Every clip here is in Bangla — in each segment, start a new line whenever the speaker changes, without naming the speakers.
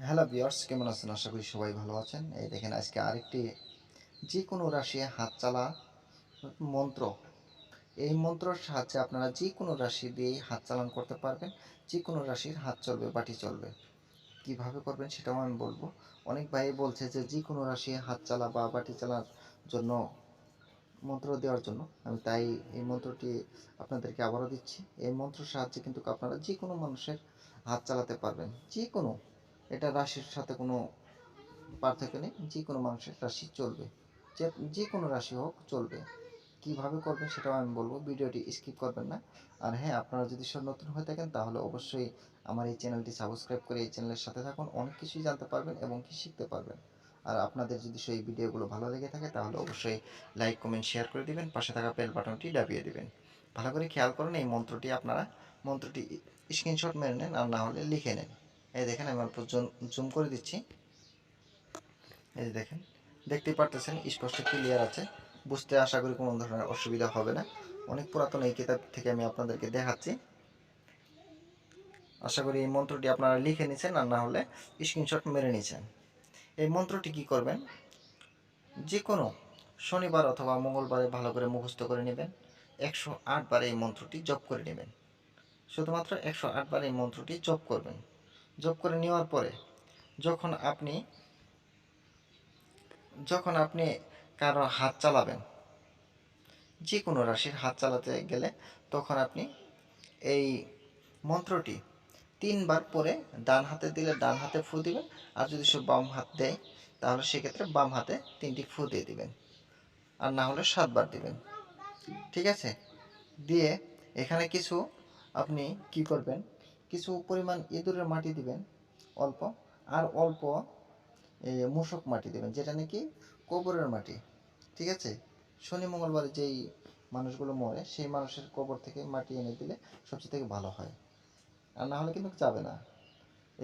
ভিউয়ার্স কেমন আছেন? আশা করি সবাই ভালো আছেন। এই দেখেন, আজকে আরেকটি যে কোনো রাশি হাত চালা মন্ত্র। এই মন্ত্রের সাহায্যে আপনারা যে কোনো রাশি দিয়ে হাত চালান করতে পারবেন যে কোনো রাশির হাত চলবে, বাটি চলবে। কীভাবে করবেন সেটাও আমি বলব। অনেক ভাই বলছে যে যে কোনো রাশি হাত চালা বা বাটি চালার জন্য, মন্ত্র দেওয়ার জন্য। আমি তাই এই মন্ত্রটি আপনাদেরকে আবারও দিচ্ছি। এই মন্ত্রের সাহায্যে কিন্তু আপনারা যে কোনো মানুষের হাত চালাতে পারবেন। যে কোনো এটা রাশির সাথে কোনো পার্থক্য নেই। যে কোনো মানুষের রাশি চলবে। যে যে কোনো রাশি হোক, চলবে। কীভাবে করবেন সেটাও আমি বলব। ভিডিওটি স্কিপ করবেন না। আর হ্যাঁ আপনারা যদি সব নতুন হয়ে থাকেন, তাহলে অবশ্যই আমার এই চ্যানেলটি সাবস্ক্রাইব করে এই চ্যানেলের সাথে থাকুন। অনেক কিছুই জানতে পারবেন এবং কি শিখতে পারবেন। আর আপনাদের যদি সেই ভিডিওগুলো ভালো লেগে থাকে, তাহলে অবশ্যই লাইক, কমেন্ট, শেয়ার করে দিবেন। পাশে থাকা বেল বাটনটি দাবিয়ে দিবেন। ভালো করে খেয়াল করুন, এই মন্ত্রটি আপনারা, মন্ত্রটি স্ক্রিনশট মেরে নেন আর না হলে লিখে নেন। এই দেখেন আমি অল্প জুম করে দিচ্ছি। এই দেখেন, দেখতেই পারতেছেন, স্পষ্ট ক্লিয়ার আছে। বুঝতে আশা করি কোনো ধরনের অসুবিধা হবে না। অনেক পুরাতন এই কিতাব থেকে আমি আপনাদেরকে দেখাচ্ছি। আশা করি এই মন্ত্রটি আপনারা লিখে নিছেন, আর না হলে স্ক্রিনশট মেরে নিছেন। এই মন্ত্রটি কি করবেন? যে কোনো শনিবার অথবা মঙ্গলবারে ভালো করে মুখস্থ করে নেবেন। একশো আটবার এই মন্ত্রটি জপ করে নেবেন। শুধুমাত্র একশো আটবার এই মন্ত্রটি জপ করবেন। জপ করে নেওয়ার পরে যখন আপনি যখন আপনি কারও হাত চালাবেন যে কোনো রাশির হাত চালাতে গেলে তখন আপনি এই মন্ত্রটি তিনবার পরে ডান হাতে দিলে ডান হাতে ফু দিবেন, আর যদি সে বাম হাত দেয়, তাহলে সেক্ষেত্রে বাম হাতে তিনটি ফু দিয়ে দিবেন, আর না হলে সাতবার দিবেন। ঠিক আছে? দিয়ে এখানে কিছু আপনি কি করবেন? কিছু পরিমাণ ইঁদুরের মাটি দিবেন, অল্প, আর অল্প মূসক মাটি দেবেন, যেটা নাকি কবরের মাটি, ঠিক আছে? শনি, মঙ্গলবারে যেই মানুষগুলো মরে, সেই মানুষের কবর থেকে মাটি এনে দিলে সবচেয়ে থেকে ভালো হয়। আর না হলে কিন্তু যাবে না।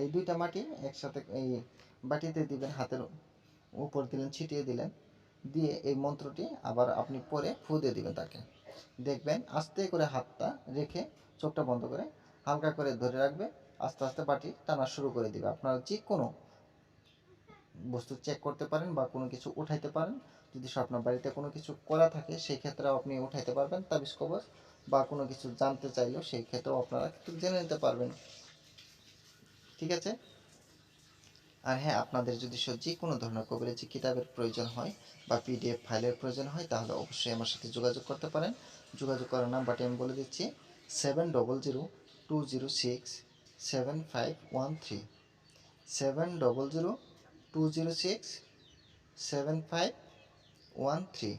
এই দুইটা মাটি একসাথে, এই বাটিতে দিবেন, হাতের উপর দিলেন, ছিটিয়ে দিলেন, দিয়ে এই মন্ত্রটি আবার আপনি পরে ফু দিয়ে দিবেন তাকে। দেখবেন আস্তে করে হাতটা রেখে চোখটা বন্ধ করে হালকা করে ধরে রাখবে, আস্তে আস্তে বাটি টানা শুরু করে দিবে। আপনারা যে কোনো বস্তু চেক করতে পারেন বা কোনো কিছু উঠাইতে পারেন। যদি আপনার বাড়িতে কোনো কিছু করা থাকে, সেই ক্ষেত্রেও আপনি উঠাইতে পারবেন তাবিজ কবচ বা কোনো কিছু জানতে চাইলেও সেই ক্ষেত্রেও আপনারা কিন্তু জেনে নিতে পারবেন। ঠিক আছে? আর হ্যাঁ আপনাদের যদি যে কোনো ধরনের কবিরাজি কিতাবের প্রয়োজন হয় বা পিডিএফ ফাইলের প্রয়োজন হয়, তাহলে অবশ্যই আমার সাথে যোগাযোগ করতে পারেন। যোগাযোগ করার নাম্বারটি আমি বলে দিচ্ছি seven double zero two zero six seven five one three seven double zero two zero six seven five one three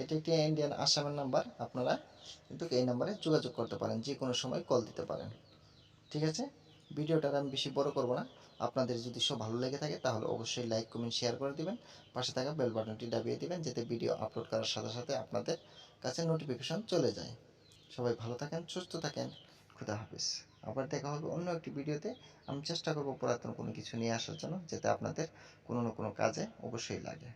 এটি একটি ইন্ডিয়ান আসামের নাম্বার আপনারা কিন্তু এই নাম্বারে যোগাযোগ করতে পারেন যে কোনো সময় কল দিতে পারেন। ঠিক আছে? ভিডিওটা আমি বেশি বড় করব না। আপনাদের যদি সব ভালো লেগে থাকে, তাহলে অবশ্যই লাইক কমেন্ট শেয়ার করে দিবেন। পাশে থাকা বেল বাটনটি দাবিয়ে দিবেন, যাতে ভিডিও আপলোড করার সাথে সাথে আপনাদের কাছে নোটিফিকেশন চলে যায়। সবাই ভালো থাকেন, সুস্থ থাকেন। খুদা হাফিজ। আবার দেখা হবে অন্য একটি ভিডিওতে। আমি চেষ্টা করব পুরাতন কোনো কিছু নিয়ে আসার জন্য, যাতে আপনাদের কোনো না কোনো কাজে অবশ্যই লাগে।